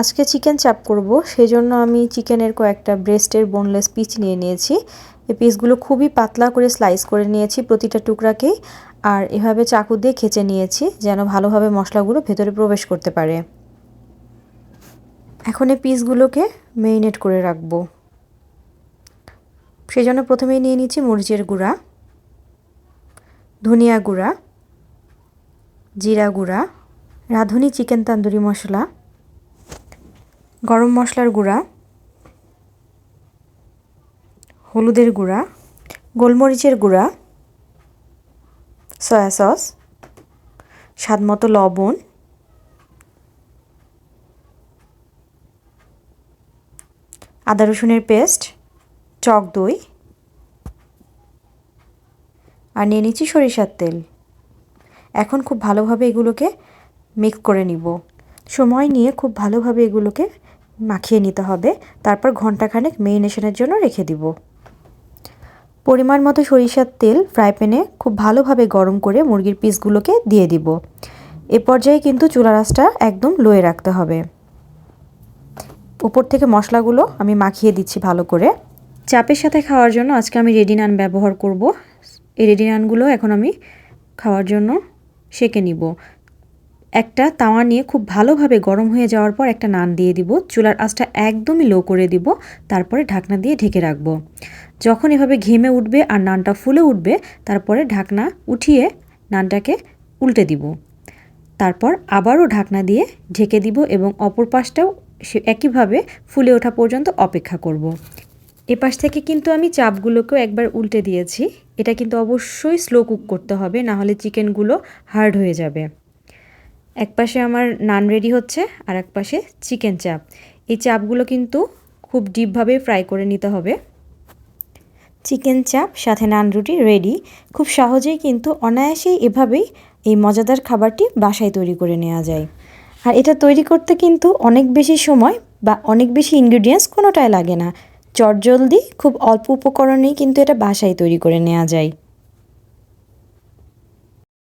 আজকে চিকেন চাপ করব সেই জন্য আমি চিকেনের কয়েকটা ব্রেস্টের বোনলেস পিস নিয়ে নিয়েছি। এই পিসগুলো খুবই পাতলা করে স্লাইস করে নিয়েছি প্রতিটা টুকরাকেই, আর এভাবে চাকু দিয়ে খেচে নিয়েছি যেন ভালোভাবে মশলাগুলো ভেতরে প্রবেশ করতে পারে। এখন এই পিসগুলোকে মেরিনেট করে রাখব। সেই জন্য প্রথমেই নিয়ে নিচ্ছি মরিচের গুঁড়া, ধনিয়া গুঁড়া, জিরা গুঁড়া, রাঁধুনি চিকেন তান্দুরি মশলা গরম মশলার গুঁড়া, হলুদের গুঁড়া, গোলমরিচের গুঁড়া, সয়া সস স্বাদমতো লবণ, আদা রসুনের পেস্ট, চক দই আর নিয়ে নিচ্ছি সরিষার তেল। এখন খুব ভালোভাবে এগুলোকে মিক্স করে নিব। সময় নিয়ে খুব ভালোভাবে এগুলোকে মাখিয়ে নিতে হবে। তারপর ঘন্টাখানেক মেরিনেশনের জন্য রেখে দিব। পরিমাণ মতো সরিষার তেল ফ্রাই প্যানে খুব ভালোভাবে গরম করে মুরগির পিসগুলোকে দিয়ে দিব। এ পর্যায়ে কিন্তু চুলা রাসটা একদম লোয়ে রাখতে হবে। উপর থেকে মশলাগুলো আমি মাখিয়ে দিচ্ছি ভালো করে। চাপের সাথে খাওয়ার জন্য আজকে আমি রেডি নান ব্যবহার করব। এই রেডি নানগুলো এখন আমি খাওয়ার জন্য সেঁকে নিব। একটা তাওয়া নিয়ে খুব ভালোভাবে গরম হয়ে যাওয়ার পর একটা নান দিয়ে দিব। চুলার আঁচটা একদমই লো করে দিব। তারপরে ঢাকনা দিয়ে ঢেকে রাখব। যখন এভাবে ঘেমে উঠবে আর নানটা ফুলে উঠবে, তারপরে ঢাকনা উঠিয়ে নানটাকে উল্টে দিব। তারপর আবারও ঢাকনা দিয়ে ঢেকে দিব এবং অপর পাশটাও সে একইভাবে ফুলে ওঠা পর্যন্ত অপেক্ষা করব। এপাশ থেকে কিন্তু আমি চাপগুলোকেও একবার উল্টে দিয়েছি। এটা কিন্তু অবশ্যই স্লো কুক করতে হবে না হলে চিকেনগুলো হার্ড হয়ে যাবে। এক পাশে আমার নান রেডি হচ্ছে, আর এক পাশে চিকেন চাপ এই চাপগুলো কিন্তু খুব ডিপভাবে ফ্রাই করে নিতে হবে। চিকেন চাপ সাথে নান রুটি রেডি খুব সহজেই কিন্তু অনায়াসেই এভাবেই এই মজাদার খাবারটি বাসায় তৈরি করে নেওয়া যায়। আর এটা তৈরি করতে কিন্তু অনেক বেশি সময় বা অনেক বেশি ইনগ্রিডিয়েন্টস কোনোটাই লাগে না। চটজলদি, খুব অল্প উপকরণেই কিন্তু এটা বাসায় তৈরি করে নেওয়া যায়।